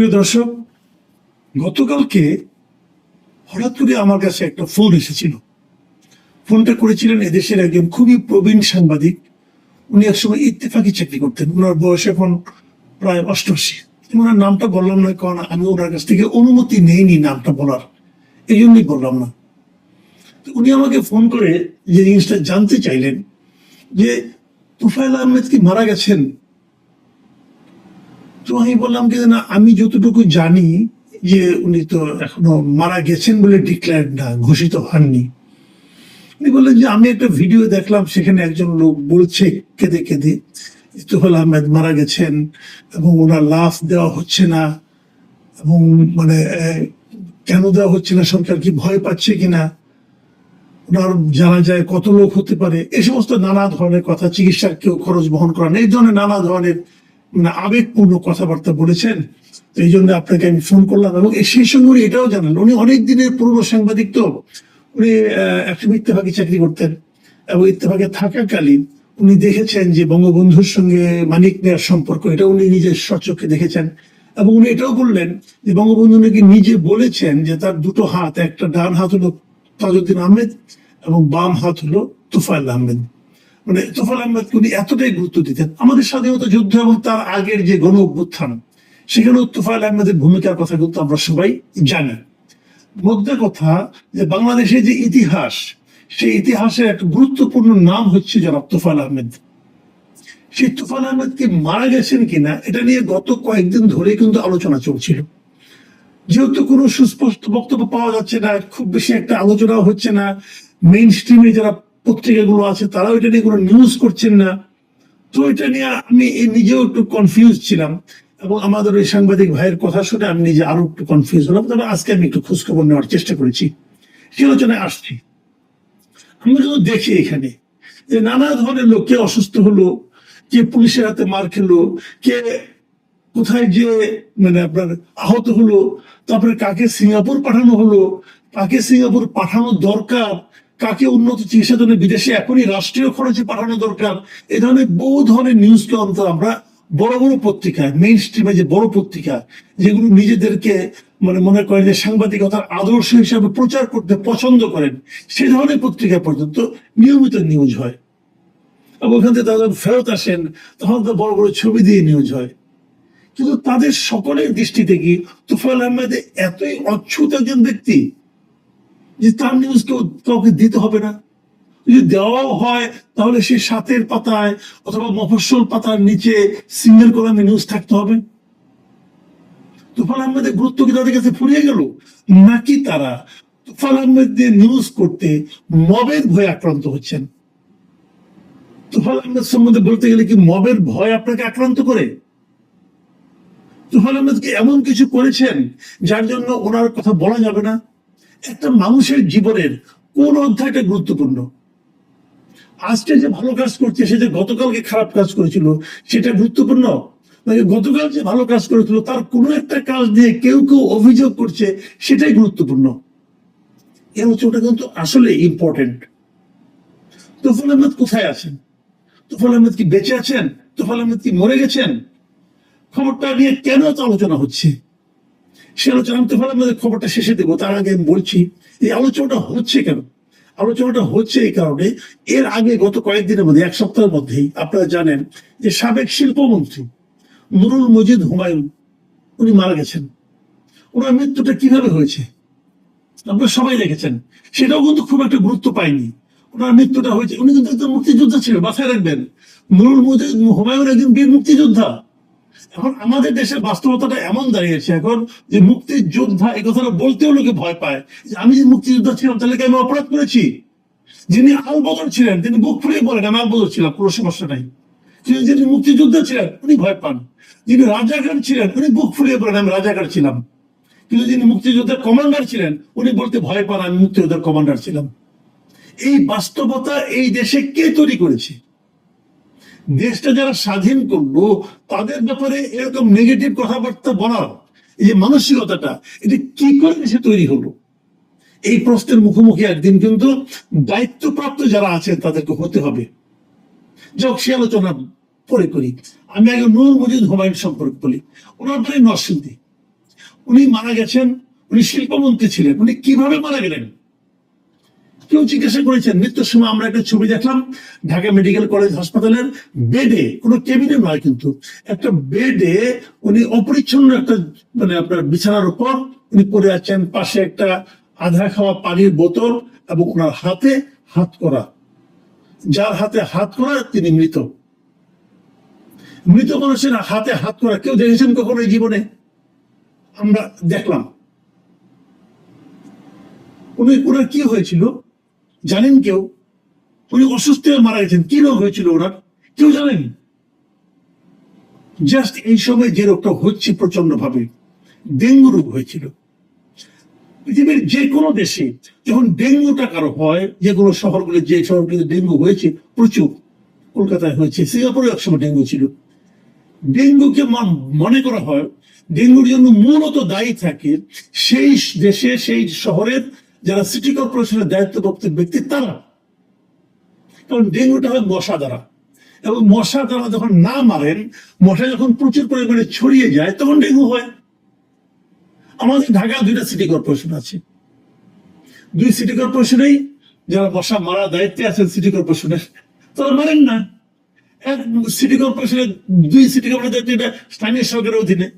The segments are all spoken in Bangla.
প্রিয় দর্শক, গতকালকে হঠাৎ করে আমার কাছে একটা ফোন এসেছিল। ফোনটা করেছিলেন এদেশের একজন খুবই প্রবীণ সাংবাদিক। উনি একসময় ইত্তেফাকি চাকরি করতেন। ওনার বয়স এখন প্রায় অষ্টআশি। ওনার নামটা বললাম না, কারণ আমি ওনার কাছ থেকে অনুমতি নেইনি নামটা বলার। এই জন্যই বললাম না। উনি আমাকে ফোন করে যে জিনিসটা জানতে চাইলেন, যে তুফাইল আহমেদ কি মারা গেছেন? তো আমি বললাম যে, না, আমি যতটুকু জানি যে উনি তো এখনও মারা গেছেন বলে ডিক্লেয়ার না, ঘোষিত হননি। উনি বললেন যে, আমি একটা ভিডিও দেখলাম, সেখানে একজন লোক বলছে কেঁদে কেঁদে ইস্তফাল আহমেদ মারা গেছেন এবং ওনার লাশ দেওয়া হচ্ছে না এবং মানে কেন দেওয়া হচ্ছে না, সরকার কি ভয় পাচ্ছে কিনা ওনার জানা যায় কত লোক হতে পারে। এই সমস্ত নানা ধরনের কথা, চিকিৎসার কেউ খরচ বহন করেন এই ধরনের নানা ধরনের মানে আবেগপূর্ণ কথাবার্তা বলেছেন এই জন্য আপনাকে আমি ফোন করলাম এবং সেই সঙ্গে উনি এটাও জানান উনি অনেক দিনের পুরনো সাংবাদিক তো, উনি একসময় ইত্তেফাকে চাকরি করতেন এবং ইত্তেফাকে থাকাকালীন উনি দেখেছেন যে বঙ্গবন্ধুর সঙ্গে মানিক নেয়ার সম্পর্ক, এটা উনি নিজের সচক্ষে দেখেছেন এবং উনি এটাও বললেন যে বঙ্গবন্ধু নাকি নিজে বলেছেন যে তার দুটো হাত, একটা ডান হাত হলো তাজউদ্দিন আহমেদ এবং বাম হাত হলো তুফাইল আহমেদ। মানে তোফাল আহমেদ উনি এতটাই গুরুত্ব দিতেন। আমাদের স্বাধীনতা যুদ্ধ এবং তার আগের যে গণ অভ্যুত্থান, সেখানেও তোফাইল আহমেদের ভূমিকার কথা কিন্তু আমরা সবাই জানি। মধ্যে কথা যে বাংলাদেশের যে ইতিহাস, সেই ইতিহাসের একটা গুরুত্বপূর্ণ নাম হচ্ছে জনাব তোফাল আহমেদ। সেই তুফাল আহমেদ কি মারা গেছেন কিনা, এটা নিয়ে গত কয়েকদিন ধরে কিন্তু আলোচনা চলছিল। যেহেতু কোনো সুস্পষ্ট বক্তব্য পাওয়া যাচ্ছে না, খুব বেশি একটা আলোচনা হচ্ছে না মেইন স্ট্রিমে যারা পত্রিকাগুলো আছে, তারাও এটা নিয়ে কোনো নিউজ করছেন না। তো এটা নিয়ে আমি নিজেও একটু কনফিউজ ছিলাম এবং আমাদের ওই সাংবাদিক ভাইয়ের কথা শুনে আমি নিজে আরও একটু কনফিউজ হলাম। তবে আজকে আমি একটু খোঁজখবর নেওয়ার চেষ্টা করেছি। সে আলোচনায় আসছি। আমরা কিন্তু দেখি এখানে যে নানা ধরনের লোক, কে অসুস্থ হলো, কে পুলিশের হাতে মার খেলো, কে কোথায় যে মানে আপনার আহত হলো, তারপরে কাকে সিঙ্গাপুর পাঠানো হলো, কাকে সিঙ্গাপুর পাঠানো দরকার কাকে উন্নত চিকিৎসার জন্য বিদেশে এখনই রাষ্ট্রীয় খরচে পাঠানো দরকার। এই ধরনের বহু ধরনের নিউজকে অন্তত আমরা বড় বড় পত্রিকায় মেইন স্ট্রিমে যে বড় পত্রিকা, যেগুলো নিজেদেরকে মানে মনে করেন যে সাংবাদিকতার আদর্শ হিসাবে প্রচার করতে পছন্দ করেন সেই ধরনের পত্রিকা পর্যন্ত নিয়মিত নিউজ হয়। এবং ওখান থেকে তারা ফেরত আসেন, তখন তো বড় বড় ছবি দিয়ে নিউজ হয়। কিন্তু তাদের সকলের দৃষ্টিতে কি তুফাইল আহমেদ এতই অচ্ছুত একজন ব্যক্তি? যে তার নিউজ কেউ কাউকে দিতে হবে না। যদি দেওয়াও হয়, তাহলে সে সাতের পাতায় অথবা মফস্বল পাতার নিচে সিঙ্গেল কলামে নিউজ থাকতে হবে। তুফাল আহমেদের গুরুত্ব কি তাদের কাছে ফুরিয়ে গেল? নাকি তারা তুফাল আহমেদ দিয়ে নিউজ করতে মবের ভয়ে আক্রান্ত হচ্ছেন? তুফাল আহমেদ সম্বন্ধে বলতে গেলে কি মবের ভয় আপনাকে আক্রান্ত করে? তুফাল আহমেদ কি এমন কিছু করেছেন যার জন্য ওনার কথা বলা যাবে না? একটা মানুষের জীবনের কোন অধ্যায়টা গুরুত্বপূর্ণ? আজকে যে ভালো কাজ করছে, সে যে গতকালকে খারাপ কাজ করেছিল, সেটা গুরুত্বপূর্ণ? গতকাল যে ভালো কাজ করেছিল, তার কোনো একটা কাজ দিয়ে কেউ কেউ অভিযোগ করছে, সেটাই গুরুত্বপূর্ণ? এর হচ্ছে ওটা কিন্তু আসলে ইম্পর্টেন্ট তুফাল আহমেদ কোথায় আছেন? তুফাল আহমেদ কি বেঁচে আছেন? তুফাল আহমেদ কি মরে গেছেন? খবরটা নিয়ে কেন আলোচনা হচ্ছে? সে আলোচনা আমি খবরটা শেষে দেবো। তার আগে আমি বলছি, এই আলোচনাটা হচ্ছে কেন? আলোচনাটা হচ্ছে এই কারণে এর আগে গত কয়েকদিনের মধ্যে, এক সপ্তাহের মধ্যেই আপনারা জানেন যে সাবেক শিল্পমন্ত্রী নুরুল মজিদ হুমায়ুন, উনি মারা গেছেন। ওনার মৃত্যুটা কীভাবে হয়েছে? আপনারা সবাই দেখেছেন। সেটাও কিন্তু খুব একটা গুরুত্ব পায়নি। ওনার মৃত্যুটা হয়েছে উনি কিন্তু একজন মুক্তিযোদ্ধা ছিলেন, মাথায় রাখবেন। নুরুল মজিদ হুমায়ুন একজন বীর মুক্তিযোদ্ধা। এখন আমাদের দেশের বাস্তবতাটা এমন দাঁড়িয়েছে এখন যে মুক্তিযোদ্ধা এই কথাটা বলতেও লোকে ভয় পায়। যে আমি যে মুক্তিযোদ্ধা ছিলাম, তাহলে কি আমি অপরাধ করেছি? যিনি আলবদর ছিলেন, তিনি বুক ফুলিয়ে বলেন, আমি আলবদর ছিলাম, কোনো সমস্যা নাই। তিনি যিনি মুক্তিযোদ্ধা ছিলেন, উনি ভয় পান। যিনি রাজাকার ছিলেন, উনি বুক ফুলিয়ে বলেন, আমি রাজাকার ছিলাম। কিন্তু যিনি মুক্তিযোদ্ধার কমান্ডার ছিলেন, উনি বলতে ভয় পান, আমি মুক্তিযোদ্ধার কমান্ডার ছিলাম। এই বাস্তবতা এই দেশে কে তৈরি করেছে? দেশটা যারা স্বাধীন করল, তাদের ব্যাপারে এরকম নেগেটিভ কথাবার্তা বলার এই যে মানসিকতাটা, এটা কি করে দেশে তৈরি হলো? এই প্রশ্নের মুখোমুখি একদিন কিন্তু দায়িত্বপ্রাপ্ত যারা আছেন, তাদেরকে হতে হবে। যাক, সে আলোচনা পরে করি। আমি আগে নূর মজিদ হুমায়ুন সম্পর্কে বলি। ওনার বাড়ি নরসিংদী। উনি মারা গেছেন, উনি শিল্পমন্ত্রী ছিলেন। উনি কীভাবে মারা গেলেন? কেউ জিজ্ঞাসা করেছেন, মৃত্যুর সময় আমরা একটা ছবি দেখলাম, ঢাকা মেডিকেল কলেজ হাসপাতালের বেডে কোনো কেবিনে নয় কিন্তু, একটা বেডে উনি অপরিচ্ছন্ন একটা মানে আপনার বিছানার উপর উনি পড়ে আছেন, পাশে একটা আধা খাওয়া পানির বোতল এবং ওনার হাতে হাত করা। যার হাতে হাত করা, তিনি মৃত। মৃত মানুষের হাতে হাত করা, কেউ দেখেছেন কখনো জীবনে? আমরা দেখলাম। উনি, ওনার কি হয়েছিল? জানেন কেউ? উনি অসুস্থ হয়ে মারা গেছেন। কি রোগ হয়েছিল ওনার? কেউ জানেন? জাস্ট এই সময় যে রোগটা হচ্ছে প্রচণ্ড ভাবে ডেঙ্গু রোগ হয়েছিল। পৃথিবীর যে কোনো দেশে যখন ডেঙ্গুটা কারও হয়, যে কোনো শহরগুলো, যে শহরগুলিতে ডেঙ্গু হয়েছে প্রচুর, কলকাতায় হয়েছে, সিঙ্গাপুরে একসময় ডেঙ্গু ছিল। ডেঙ্গুকে মনে করা হয়, ডেঙ্গুর জন্য মূলত দায়ী থাকে সেই দেশে, সেই শহরের যারা সিটি কর্পোরেশনের দায়িত্বপ্রাপ্ত ব্যক্তি, তারা। কারণ ডেঙ্গুটা হয় মশা দ্বারা। এবং মশা দ্বারা যখন না মারেন, মশা যখন প্রচুর পরিমাণে ছড়িয়ে যায়, তখন ডেঙ্গু হয়। আমাদের ঢাকা দুইটা সিটি কর্পোরেশন আছে। দুই সিটি কর্পোরেশনেই যারা মশা মারা দায়িত্বে আছেন সিটি কর্পোরেশনের তারা মারেন না। এক সিটি কর্পোরেশনের দুই সিটি কর্পোরেশন দায়িত্ব এটা স্থানীয় সরকারের অধীনে।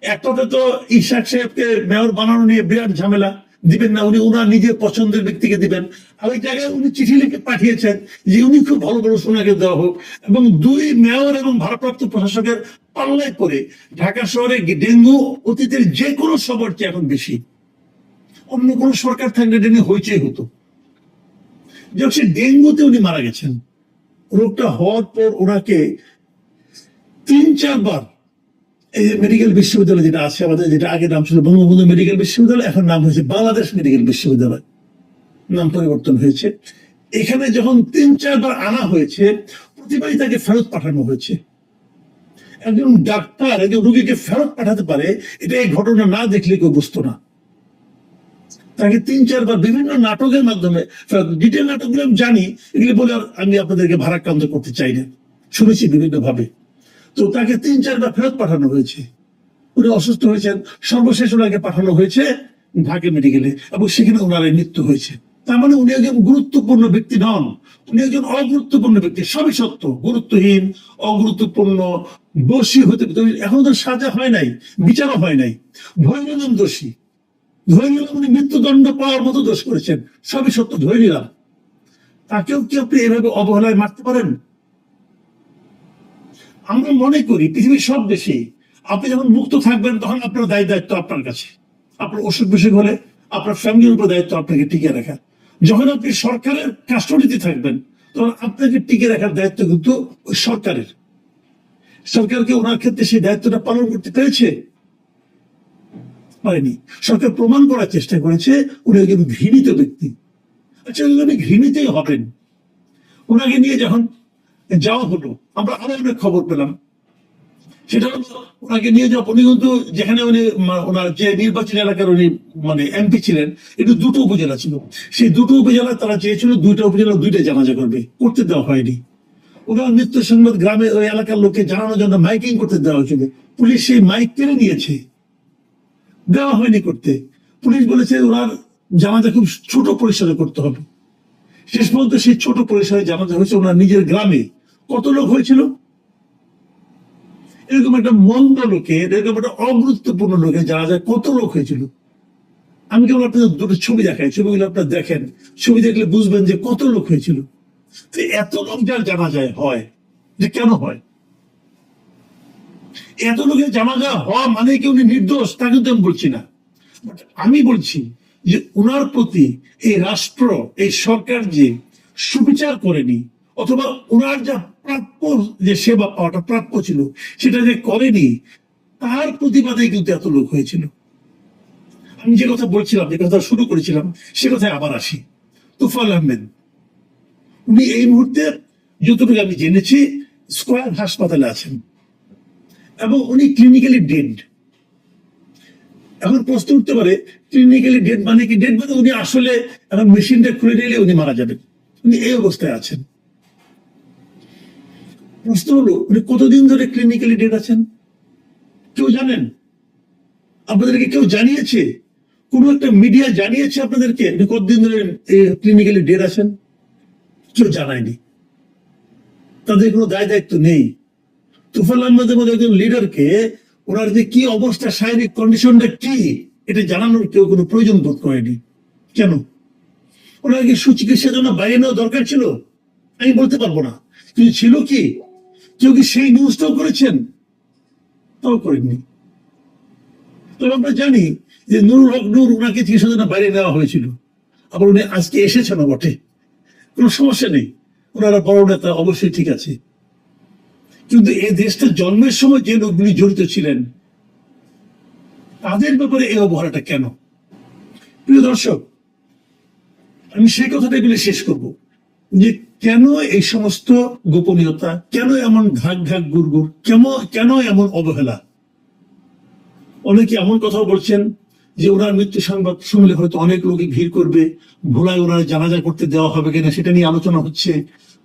একটাতে তো ইশাক সাহেবকে মেয়র বানানো নিয়ে বিরাট ঝামেলা। দিবেন না, উনি ওনার নিজের পছন্দের ব্যক্তিকে দিবেন। আরেক জায়গায় উনি চিঠি লিখে পাঠিয়েছেন যে উনি খুব ভালো ভালো সোনাকে দেওয়া হোক। এবং দুই মেয়র এবং ভারপ্রাপ্ত প্রশাসকের পাল্লায় করে ঢাকা শহরে ডেঙ্গু অতীতের যে কোনো সবর চেয়ে এখন বেশি। অন্য কোন সরকার থাকলে ডেঙ্গু হইচই হতো। যখন সে ডেঙ্গুতে উনি মারা গেছেন। রোগটা হওয়ার পর ওনাকে তিন, চারবার এই যে মেডিকেল বিশ্ববিদ্যালয় যেটা আছে, আমাদের যেটা আগে নাম ছিল বঙ্গবন্ধু মেডিকেল বিশ্ববিদ্যালয়, এখন নাম হয়েছে বাংলাদেশ মেডিকেল বিশ্ববিদ্যালয়। নাম পরিবর্তন হয়েছে। এখানে যখন তিন চারবার আনা হয়েছে, প্রতিবারই তাকে ফেরত পাঠানো হয়েছে। একজন ডাক্তার, একজন রোগীকে ফেরত পাঠাতে পারে, এটা এই ঘটনা না দেখলে কেউ বুঝতো না। তাকে তিন চারবার বিভিন্ন নাটকের মাধ্যমে ডিটেল নাটকগুলো আমি জানি, এগুলি বলে আমি আপনাদেরকে ভারাক্রান্ত করতে চাই না। শুনেছি বিভিন্ন ভাবে তো তাকে তিন চারবার ফেরত পাঠানো হয়েছে। উনি অসুস্থ হয়েছেন। সর্বশেষ ওনাকে পাঠানো হয়েছে ঢাকা মেডিকেলে এবং সেখানে ওনার মৃত্যু হয়েছে। তার মানে উনি একজন গুরুত্বপূর্ণ ব্যক্তি নন। উনি একজন অগুরুত্বপূর্ণ ব্যক্তি। সবই সত্য। গুরুত্বহীন, অগুরুত্বপূর্ণ, দোষী হতে এখন তো সাজা হয় নাই, বিচারও হয় নাই। ধরে দোষী। ধরে উনি মৃত্যুদণ্ড পাওয়ার মতো দোষ করেছেন। সবই সত্য। ধরে তাকেও কি আপনি এভাবে অবহেলায় মারতে পারেন? আমরা মনে করি, পৃথিবীর সব দেশে আপনি যখন মুক্ত থাকবেন, তখন আপনার দায় দায়িত্ব আপনার কাছে। আপনার অসুখ বিসুখ হলে আপনার ফ্যামিলির উপর দায়িত্ব আপনাকে টিকে রাখা। যখন আপনি সরকারের কাস্টডিতে থাকবেন, তখন আপনাকে টিকে রাখার দায়িত্ব কিন্তু ওই সরকারের। সরকারকে ওনার ক্ষেত্রে সেই দায়িত্বটা পালন করতে পেরেছে? পারেনি। সরকার প্রমাণ করার চেষ্টা করেছে, উনি একজন ঘৃণিত ব্যক্তি। আচ্ছা উনি ঘৃণিতই হবেন। ওনাকে নিয়ে যখন যাওয়া হলো। আমরা আরও অনেক খবর পেলাম। সেটা হলো, ওনাকে নিয়ে যাওয়া, উনি কিন্তু যেখানে উনি ওনার যে নির্বাচনী এলাকার উনি মানে এমপি ছিলেন একটু দুটো উপজেলা ছিল। সেই দুটো উপজেলা তারা চেয়েছিল দুইটা উপজেলা, দুইটা জানাজা করবে, করতে দেওয়া হয়নি। ওনার মৃত্যু সংবাদ গ্রামে ওই এলাকার লোককে জানানোর জন্য মাইকিং করতে দেওয়া হয়েছিল। পুলিশ সেই মাইক কেড়ে নিয়েছে। দেওয়া হয়নি করতে। পুলিশ বলেছে ওনার জানাজা খুব ছোট পরিসরে করতে হবে। শেষ পর্যন্ত সেই ছোট পরিসরে জানাজা হয়েছে ওনার নিজের গ্রামে। কত লোক হয়েছিল? এরকম একটা মন্দ লোকের এরকম একটা অগুরুত্বপূর্ণ লোকের জানাজায় কত লোক হয়েছিল। আমি কেবল আপনাদের দুটো ছবি দেখাই, ছবিগুলো আপনারা দেখেন। ছবি দেখলে বুঝবেন যে কত লোক হয়েছিল। এত লোক যার জানা যায় হয়, যে কেন হয়? এত লোকের জানাজা হওয়া মানে কি উনি নির্দোষ? তা কিন্তু আমি বলছি না। But আমি বলছি যে উনার প্রতি এই রাষ্ট্র, এই সরকার যে সুবিচার করেনি অথবা ওনার যা প্রাপ্য যে সেবা পাওয়াটা প্রাপ্য ছিল, সেটা যে করেনি, তার প্রতিবাদে কিন্তু এত লোক হয়েছিল। আমি যে কথা বলছিলাম, যে কথা শুরু করেছিলাম, সে কথায় আবার আসি। তুফাল আহমেদ, উনি এই মুহূর্তে যতটুকু আমি জেনেছি, স্কোয়ার হাসপাতালে আছেন। এবং উনি ক্লিনিক্যালি ডেড এখন প্রশ্ন উঠতে পারে ক্লিনিক্যালি ডেড মানে কি? ডেড মানে উনি আসলে এখন মেশিনটা খুলে নিলে উনি মারা যাবেন। উনি এই অবস্থায় আছেন। প্রশ্ন হলো, উনি কতদিন ধরে ক্লিনিক্যালি ডেড আছেন? কেউ জানেন? আপনাদেরকে কেউ জানিয়েছে? কোন একটা মিডিয়া জানিয়েছে আপনাদেরকে? আপনি কতদিন ধরে ক্লিনিক্যালি ডেট আছেন? কেউ জানায়নি। তাদের কোনো দায় দায়িত্ব নেই। তুফাল আহমেদের মতো একজন লিডারকে ওনার যে কি অবস্থা, শারীরিক কন্ডিশনটা কি, এটা জানানোর কেউ কোনো প্রয়োজন বোধ করেনি। কেন? ওনার কি সুচিকিৎসার জন্য বাইরে নেওয়া দরকার ছিল? আমি বলতে পারব না। কিন্তু ছিল কি? কেউ কি সেই নিউজটাও করেছেন? তাও করেননি। তবে আমরা জানি যে নুরুল হক নূর ওনাকে চিকিৎসার জন্য বাইরে নেওয়া হয়েছিল। আবার উনি আজকে এসেছেন বটে। কোনো সমস্যা নেই। ওনারা বড় নেতা, অবশ্যই ঠিক আছে। কিন্তু এ দেশটা জন্মের সময় যে লোকগুলি জড়িত ছিলেন, তাদের ব্যাপারে এই অবহেলাটা কেন? প্রিয় দর্শক, আমি সেই কথাটা বলে শেষ করব যে কেন এই সমস্ত গোপনীয়তা? কেন এমন ঘাক ঘাক গুড়গুড়? কেন কেন এমন অবহেলা? অনেকে এমন কথাও বলছেন যে ওনার মৃত্যু সংবাদ শুনলে হয়তো অনেক লোকই ভিড় করবে, ভোলায় ওনার জানাজা করতে দেওয়া হবে কিনা সেটা নিয়ে আলোচনা হচ্ছে,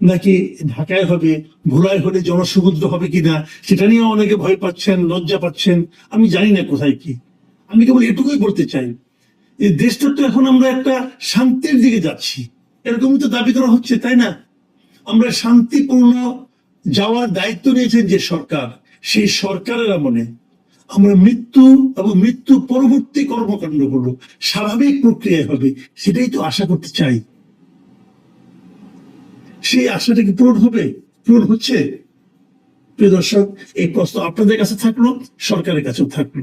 নাকি ঢাকায় হবে, ভোলায় হলে জনসমুদ্র হবে কিনা সেটা নিয়ে অনেকে ভয় পাচ্ছেন, লজ্জা পাচ্ছেন, আমি জানি না কোথায় কি। আমি কেবল এটুকুই বলতে চাই, এই দেশটা তো এখন আমরা একটা শান্তির দিকে যাচ্ছি। এরকমই তো দাবি করা হচ্ছে, তাই না? আমরা শান্তিপূর্ণ যাওয়ার দায়িত্ব নিয়েছেন যে সরকার, সেই সরকারের আমলে আমরা মৃত্যু এবং মৃত্যু পরবর্তী কর্মকাণ্ডগুলো স্বাভাবিক প্রক্রিয়ায় হবে, সেটাই তো আশা করতে চাই। সেই আশাটা কি পূরণ হবে? পূরণ হচ্ছে? প্রিয় দর্শক, এই প্রশ্ন আপনাদের কাছে থাকল, সরকারের কাছেও থাকল।